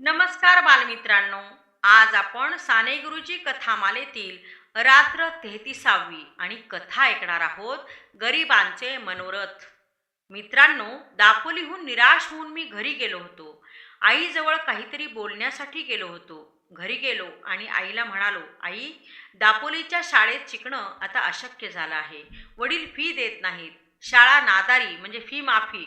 नमस्कार बालमित्रांनो. आज आपण साने गुरुजी कथामालेतील रात्र तेहतीसावी आणि कथा ऐकणार आहोत गरिबांचे मनोरथ. मित्रांनो दापोलीहून निराश होऊन मी घरी गेलो होतो. आईजवळ काहीतरी बोलण्यासाठी गेलो होतो. घरी गेलो आणि आईला म्हणालो आई दापोलीच्या शाळेत शिकणं आता अशक्य झालं आहे. वडील फी देत नाहीत. शाळा नादारी म्हणजे फी माफी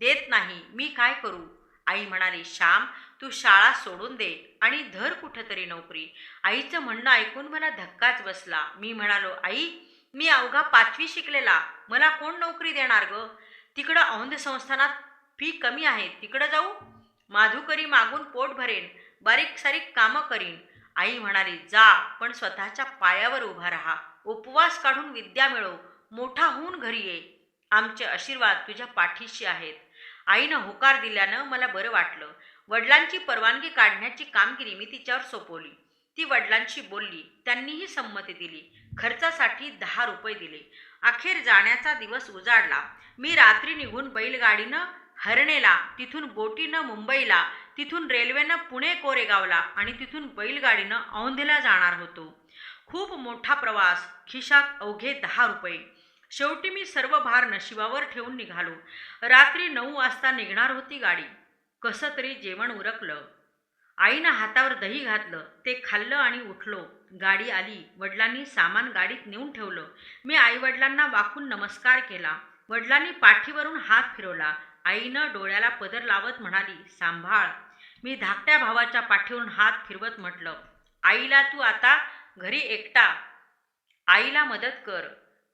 देत नाही. मी काय करू? आई म्हणाली श्याम तू शाळा सोडून दे आणि धर कुठंतरी नोकरी. आईचं म्हणणं ऐकून मला धक्काच बसला. मी म्हणालो आई मी अवघा पाचवी शिकलेला. मला कोण नोकरी देणार ग? तिकडं औंध संस्थानात फी कमी आहे. तिकडं जाऊ? माधुकरी मागून पोट भरेन. बारीक सारीक कामं करीन. आई म्हणाली जा पण स्वतःच्या पायावर उभा राहा. उपवास काढून विद्या मिळव. मोठा होऊन घरी ये. आमचे आशीर्वाद तुझ्या पाठीशी आहेत. आईनं होकार दिल्यानं मला बरं वाटलं. वडिलांची परवानगी काढण्याची कामगिरी मी तिच्यावर सोपवली. ती वडिलांशी बोलली त्यांनीही संमती दिली. खर्चासाठी दहा रुपये दिले. अखेर जाण्याचा दिवस उजाडला. मी रात्री निघून बैलगाडीनं हरणेला तिथून बोटीनं मुंबईला तिथून रेल्वेनं पुणे कोरेगावला आणि तिथून बैलगाडीनं औंधला जाणार होतो. खूप मोठा प्रवास खिशात अवघे दहा रुपये. शेवटी मी सर्व भार नशिबावर ठेवून निघालो. रात्री नऊ वाजता निघणार होती गाडी. कसं तरी जेवण उरकलं. आईनं हातावर दही घातलं ते खाल्लं आणि उठलो. गाडी आली. वडिलांनी सामान गाडीत नेऊन ठेवलं. मी आईवडिलांना वाकून नमस्कार केला. वडिलांनी पाठीवरून हात फिरवला. आईनं डोळ्याला पदर लावत म्हणाली सांभाळ. मी धाकट्या भावाच्या पाठीवरून हात फिरवत म्हटलं आईला तू आता घरी एकटा. आईला मदत कर.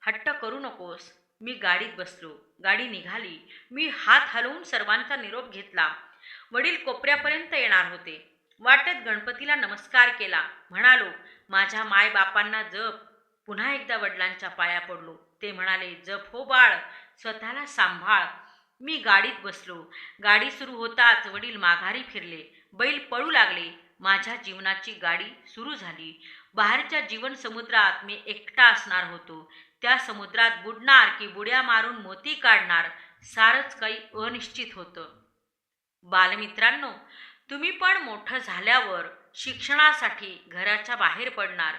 हट्ट करू नकोस. मी गाडीत बसलो. गाडी निघाली. मी हात हलवून सर्वांचा निरोप घेतला. वडील कोपऱ्यापर्यंत येणार होते. वाटत गणपतीला नमस्कार केला. म्हणालो माझ्या मायबापांना जप. पुन्हा एकदा वडिलांच्या पाया पडलो. ते म्हणाले जप हो बाळ स्वतःला सांभाळ. मी गाडीत बसलो. गाडी सुरू होताच वडील माघारी फिरले. बैल पळू लागले. माझ्या जीवनाची गाडी सुरू झाली. बाहेरच्या जीवन समुद्रात मी एकटा असणार होतो. त्या समुद्रात बुडणार की बुड्या मारून मोती काढणार सारंच काही अनिश्चित होतं. बालमित्रांनो तुम्ही पण मोठं झाल्यावर शिक्षणासाठी घराच्या बाहेर पडणार.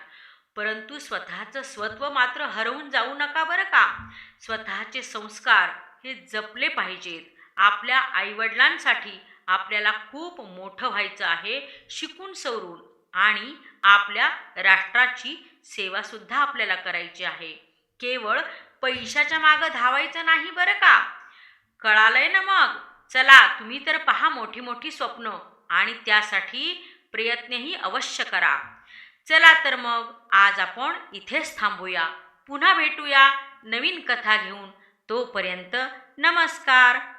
परंतु स्वतःचं स्वत्व मात्र हरवून जाऊ नका बरं का? स्वतःचे संस्कार हे जपले पाहिजेत. आपल्या आईवडिलांसाठी आपल्याला खूप मोठं व्हायचं आहे शिकून सवरून आणि आपल्या राष्ट्राची सेवासुद्धा आपल्याला करायची आहे. केवळ पैशाच्या मागं धावायचं नाही बरं का? कळालंय ना मग? चला तुम्ही तर पहा मोठी मोठी स्वप्न आणि त्यासाठी प्रयत्नही अवश्य करा. चला तर मग आज आपण इथेच थांबूया. पुन्हा भेटूया नवीन कथा घेऊन. तोपर्यंत नमस्कार.